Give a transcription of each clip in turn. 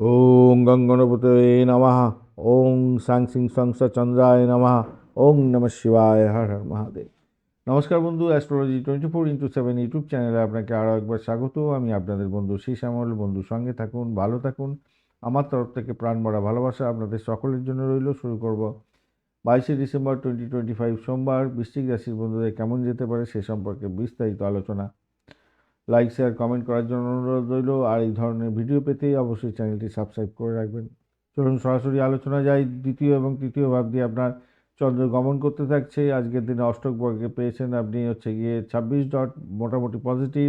ওং গঙ্গণপতে নমঃ ওং সাং সিং সংস চন্দ্রায় নমঃ ওং নম শিবায় হর হর মহাদেব নমস্কার বন্ধু astrology twenty four into seven YouTube চ্যানেলে আপনাকে আরও একবার স্বাগত। আমি আপনাদের বন্ধু শ্যামল বন্ধু, সঙ্গে থাকুন, ভালো থাকুন। আমার তরফ থেকে প্রাণ ভরা ভালোবাসা আপনাদের সকলের জন্য রইল। শুরু করব বাইশে ডিসেম্বর টোয়েন্টি টোয়েন্টি ফাইভ সোমবার। বৃশ্চিক রাশির বন্ধুদের কেমন যেতে পারে সে সম্পর্কে বিস্তারিত আলোচনা লাইক শেয়ার কমেন্ট করার জন্য অনুরোধ রইল। আর এই ধরনের ভিডিও পেতেই অবশ্যই চ্যানেলটি সাবস্ক্রাইব করে রাখবেন। চলুন সরাসরি আলোচনা যাই। দ্বিতীয় এবং তৃতীয় ভাব দিয়ে আপনার চন্দ্র গমন করতে থাকছে। আজকের দিনে অষ্টক বর্গে পেয়েছেন আপনি হচ্ছে গিয়ে ছাব্বিশ ডট, মোটামুটি পজিটিভ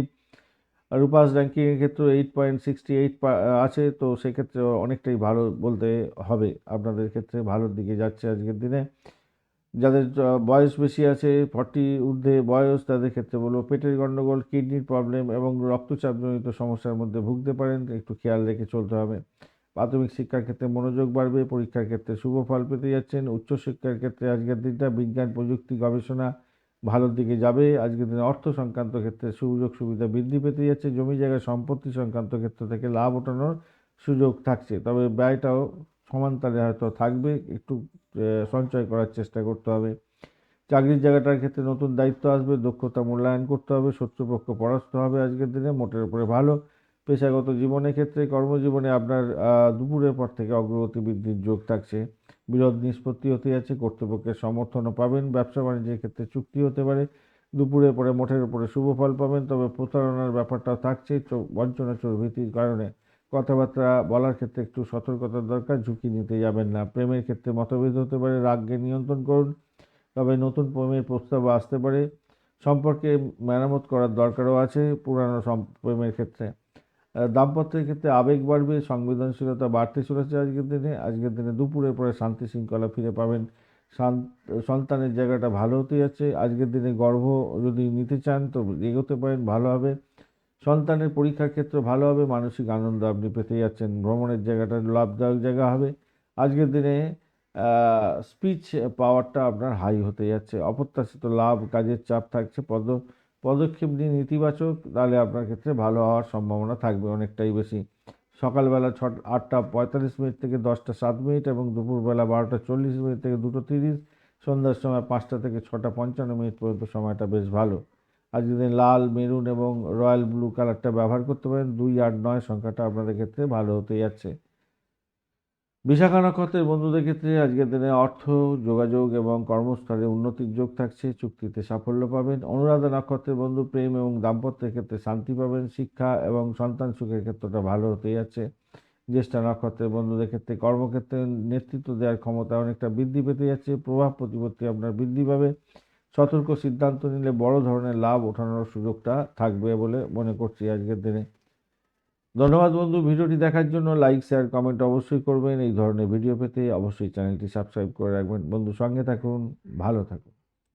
রূপাস র্যাঙ্কিংয়ের ক্ষেত্রে এইট পয়েন্ট সিক্সটি এইট আছে। তো সেক্ষেত্রে অনেকটাই ভালো বলতে হবে। আপনাদের ক্ষেত্রে ভালোর দিকে যাচ্ছে আজকের দিনে। যাদের বয়স বেশি আছে, ফর্টি ঊর্ধ্বে বয়স, তাদের ক্ষেত্রে বলব পেটের গণ্ডগোল কিডনির প্রবলেম এবং রক্তচাপজনিত সমস্যার মধ্যে ভুগতে পারেন, একটু খেয়াল রেখে চলতে হবে। প্রাথমিক শিক্ষার ক্ষেত্রে মনোযোগ বাড়বে, পরীক্ষার ক্ষেত্রে শুভ ফল পেতে যাচ্ছেন, উচ্চশিক্ষার ক্ষেত্রে আজকের দিনটা বিজ্ঞান, প্রযুক্তি, গবেষণা ভালোর দিকে যাবে। আজকের দিনে অর্থ সংক্রান্ত ক্ষেত্রে সুযোগ সুবিধা বৃদ্ধি পেতে যাচ্ছে, জমি জায়গা সম্পত্তি সংক্রান্ত ক্ষেত্র থেকে লাভ ওঠানোর সুযোগ থাকছে। তবে ব্যয়টাও সমান্তালে হয়তো থাকবে, একটু সঞ্চয় করার চেষ্টা করতে হবে। চাকরির জায়গাটার ক্ষেত্রে নতুন দায়িত্ব আসবে, দক্ষতা মূল্যায়ন করতে হবে, শত্রুপক্ষ পরাস্ত হবে আজকের দিনে, মোটের উপরে ভালো। পেশাগত জীবনের ক্ষেত্রে কর্মজীবনে আপনার দুপুরের পর থেকে অগ্রগতি বৃদ্ধির যোগ থাকছে। বিরোধ নিষ্পত্তি হতে যাচ্ছে কর্তৃপক্ষের সমর্থনও পাবেন, ব্যবসা বাণিজ্যের ক্ষেত্রে চুক্তি হতে পারে। দুপুরের পরে মোটের উপরে শুভ ফল পাবেন, তবে প্রতারণার ব্যাপারটাও থাকছে বঞ্চনা চর্বিতির কারণে। কথাবার্তা বলার ক্ষেত্রে একটু সতর্কতার দরকার, ঝুঁকি নিতে যাবেন না। প্রেমের ক্ষেত্রে মতভেদ হতে পারে, রাগকে নিয়ন্ত্রণ করুন। তবে নতুন প্রেমের প্রস্তাব আসতে পারে। সম্পর্কে মেরামত করার দরকারও আছে পুরানো প্রেমের ক্ষেত্রে। দাম্পত্যের ক্ষেত্রে আবেগ বাড়বে, সংবেদনশীলতা বাড়তে চলেছে আজকের দিনে। আজকের দিনে দুপুরের পরে শান্তি শৃঙ্খলা ফিরে পাবেন। সন্তানের জায়গাটা ভালো হতে যাচ্ছে। আজকের দিনে গর্ভ যদি নিতে চান তো এগোতে পারেন, ভালো হবে। সন্তানের পরীক্ষার ক্ষেত্র ভালো হবে, মানসিক আনন্দ আপনি পেতে যাচ্ছেন, ভ্রমণের জায়গাটা লাভদায়ক জায়গা হবে। আজকের দিনে স্পিচ পাওয়ারটা আপনার হাই হতে যাচ্ছে। অপ্রত্যাশিত লাভ, কাজের চাপ থাকছে, পদ, পদক্ষেপ নিয়ে নেতিবাচক তাহলে আপনার ক্ষেত্রে ভালো হওয়ার সম্ভাবনা থাকবে অনেকটাই বেশি। সকালবেলা ছ আটটা পঁয়তাল্লিশ মিনিট থেকে দশটা সাত মিনিট এবং দুপুরবেলা বারোটা চল্লিশ মিনিট থেকে দুটো তিরিশ, সন্ধ্যার সময় পাঁচটা থেকে ছটা পঞ্চান্ন মিনিট পর্যন্ত সময়টা বেশ ভালো। আজকের দিন লাল, মেরুন এবং রয়্যাল ব্লু কালারটা ব্যবহার করতে পারেন, দুই আট নয় সংখ্যাটা আপনাদের ক্ষেত্রে ভালো হতে যাচ্ছে। বিশাখা নক্ষত্রের বন্ধুদের ক্ষেত্রে আজকের দিনে অর্থ, যোগাযোগ এবং কর্মস্থলে উন্নতির যোগ থাকছে, চুক্তিতে সাফল্য পাবেন। অনুরাধা নক্ষত্রের বন্ধু প্রেম এবং দাম্পত্যের ক্ষেত্রে শান্তি পাবেন, শিক্ষা এবং সন্তান সুখের ক্ষেত্রটা ভালো হতে যাচ্ছে। জ্যেষ্ঠা নক্ষত্রের বন্ধুদের ক্ষেত্রে কর্মক্ষেত্রে নেতৃত্ব দেওয়ার ক্ষমতা অনেকটা বৃদ্ধি পেতে যাচ্ছে, প্রভাব প্রতিপত্তি আপনার বৃদ্ধি পাবে। সতর্ক সিদ্ধান্ত নিলে বড় ধরনের লাভ ওঠানোর সুযোগটা থাকবে বলে মনে করছি আজকের দিনে। ধন্যবাদ বন্ধু, ভিডিওটি দেখার জন্য লাইক, শেয়ার, কমেন্ট অবশ্যই করবেন। এই ধরনের ভিডিও পেতে অবশ্যই চ্যানেলটি সাবস্ক্রাইব করে রাখবেন। বন্ধু, সঙ্গে থাকুন, ভালো থাকুন।